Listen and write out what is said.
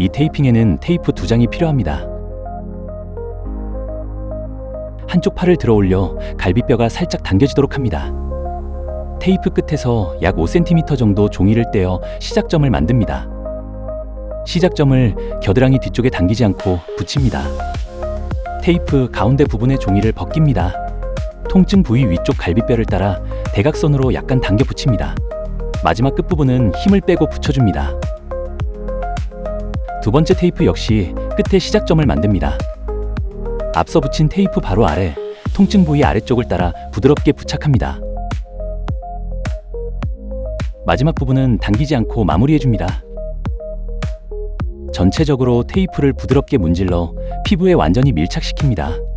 이 테이핑에는 테이프 두 장이 필요합니다. 한쪽 팔을 들어 올려 갈비뼈가 살짝 당겨지도록 합니다. 테이프 끝에서 약 5cm 정도 종이를 떼어 시작점을 만듭니다. 시작점을 겨드랑이 뒤쪽에 당기지 않고 붙입니다. 테이프 가운데 부분의 종이를 벗깁니다. 통증 부위 위쪽 갈비뼈를 따라 대각선으로 약간 당겨 붙입니다. 마지막 끝부분은 힘을 빼고 붙여줍니다. 두 번째 테이프 역시 끝에 시작점을 만듭니다. 앞서 붙인 테이프 바로 아래, 통증 부위 아래쪽을 따라 부드럽게 부착합니다. 마지막 부분은 당기지 않고 마무리해줍니다. 전체적으로 테이프를 부드럽게 문질러 피부에 완전히 밀착시킵니다.